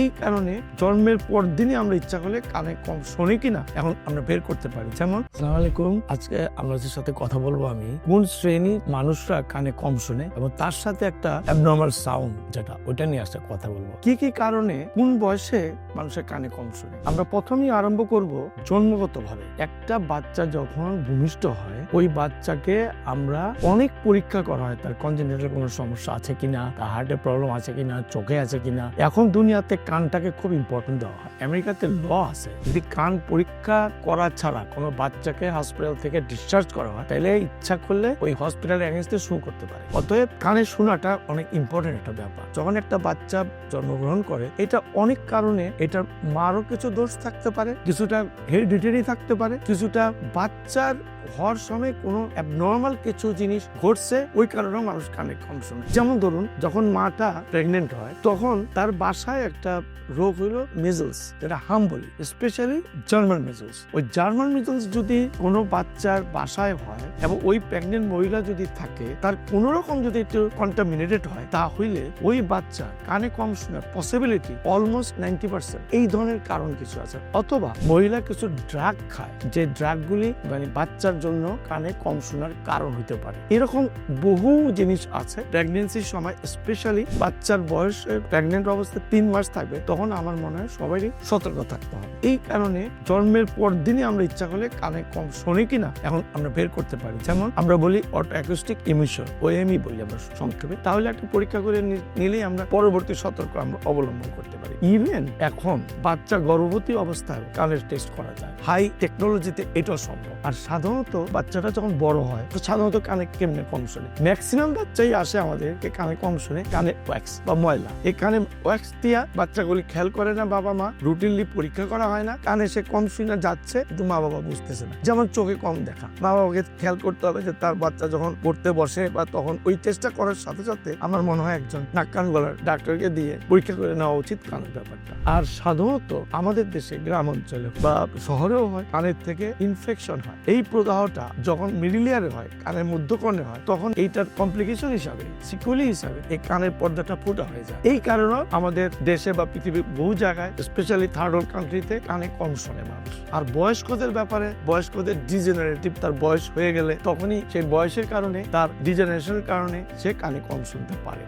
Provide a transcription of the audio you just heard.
এই কারণে জন্মের পর দিনই আমরা ইচ্ছা করলে কানে কম শোনে কিনা এখন আমরা বের করতে পারি। যেমন, সালাম আলাইকুম, আজকে আপনাদের সাথে কথা বলব আমি। কোন শ্রেণির মানুষরা কানে কম শোনে এবং তার সাথে একটা অ্যাবনর্মাল সাউন্ড যেটা, ওইটা নিয়ে আসতে কথা বলব। কি কি কারণে, কোন বয়সে মানুষের কানে কম শোনে? আমরা প্রথমেই আরম্ভ করব জন্মগত ভাবে একটা বাচ্চা যখন ভূমিষ্ঠ হয়, ওই বাচ্চাকে আমরা অনেক পরীক্ষা করা হয়, তার কনজেনিটাল কোনো সমস্যা আছে কিনা, তার হার্টের প্রবলেম আছে কিনা, চোখে আছে কিনা। এখন দুনিয়াতে কানটাকে খুব ইম্পর্টেন্ট দেওয়া হয়। আমেরিকাতে ল আছে, যদি কান পরীক্ষা করা ছাড়া কোনো বাচ্চাকে হসপিটাল থেকে ডিসচার্জ করা হয়, তাহলে ইচ্ছা করলে ওই হসপিটালের এগেনস্টে শু করতে পারে। অতএব কানে শোনাটা অনেক ইম্পর্টেন্ট একটা ব্যাপার। যখন একটা বাচ্চা জন্মগ্রহণ করে, এটা অনেক কারণে এটার মারও কিছু দোষ থাকতে পারে, কিছুটা হেরিডিটারি থাকতে পারে, কিছুটা বাচ্চার হওয়ার সময় কোনো অ্যাবনর্মাল কিছু জিনিস ঘটছে, ওই কারণে মানুষ কানে কম শোনে। যেমন ধরুন, যখন মাটা প্রেগনেন্ট হয়, তখন তার বাসায় একটা রোগ হলো মেজলস যেটা হাম বলি স্পেশালি জার্মান মেজলস ওই জার্মান মেজলস যদি কোনো বাচ্চার বাসায় হয় এবং ওই প্রেগনেন্ট মহিলা যদি থাকে, তার কোনো রকম যদি একটু কন্টামিনেটেড হয়, তাহলে ওই বাচ্চা কানে কম শোনার পসিবিলিটি অলমোস্ট নাইনটি পার্সেন্ট এই ধরনের কারণ কিছু আছে। অথবা মহিলা কিছু ড্রাগ খায়, যে ড্রাগগুলি মানে বাচ্চার জন্য কানে কম শোনার কারণ হতে পারে। এরকম বহু জিনিস আছে। প্রেগনেন্সির সময় স্পেশালি বাচ্চার বয়স প্রেগনেন্ট অবস্থায় তিন মাস থাকবে, তখন আমার মনে হয় সবারই সতর্ক থাকতে হবে। এই কারণে জন্মের পর দিনই আমরা ইচ্ছা করলে কানে কম শোনে কিনা, এখন আমরা বের করতে পারি। যেমন আমরা বলি অটো অ্যাকুস্টিক ইমিশন ওএমই বলি আমরা সংক্ষেপে। তাহলে একটা পরীক্ষা করে নিলেই আমরা পরবর্তী সতর্ক আমরা অবলম্বন করতে পারি। ইভেন এখন বাচ্চা গর্ভবতী অবস্থায় কানের টেস্ট করা যায়। হাই টেকনোলজিতে এটাও সম্ভব। আর সাধারণত বাচ্চাটা যখন বড় হয়, তো সাধারণত কানে কেমনে কম শোনে? ম্যাক্সিমাম বাচ্চাই আসে আমাদেরকে কানে কম শোনে কানে ওয়াক্স বা ময়লা। এই কানে ওয়াক্স দিয়া বাচ্চাগুলি খেয়াল করে না বাবা মা রুটিনলি পরীক্ষা করা হয় না, কানে সে কম শুনে যাচ্ছে, কিন্তু মা বাবা বুঝতেছে না। যেমন চোখে কম দেখা। মা বাবাকে খেয়াল করতে হবে যে তার বাচ্চা যখন পড়তে বসে বা তখন ওই চেষ্টা করার সাথে সাথে আমার মনে হয় একজন নাক কান গলার ডাক্তারকে দিয়ে পরীক্ষা করে নেওয়া উচিত কানের ব্যাপারটা। আর সাধারণত আমাদের দেশে গ্রাম অঞ্চলে বা শহরেও হয়, কানের থেকে ইনফেকশন হয়। এই প্রদাহটা যখন মিডিল ইয়ারে হয়, কানের মধ্যকর্ণে হয়, তখন এইটার কমপ্লিকেশন হিসাবে সিকুয়েলি হিসাবে এই কানের পর্দাটা ফুটা হয়ে যায়। এই কারণে আমাদের দেশে বা পৃথিবীর বহু জায়গায় স্পেশালি থার্ড ওয়ার্ল্ড কান্ট্রিতে কানে কম শোনে মানুষ। আর বয়স্কদের ব্যাপারে, বয়স্কদের ডিজেনারেটিভ তার বয়স হয়ে গেলে তখনই সেই বয়সের কারণে, তার ডিজেনারেশনের কারণে সে কানে কম শুনতে পারে।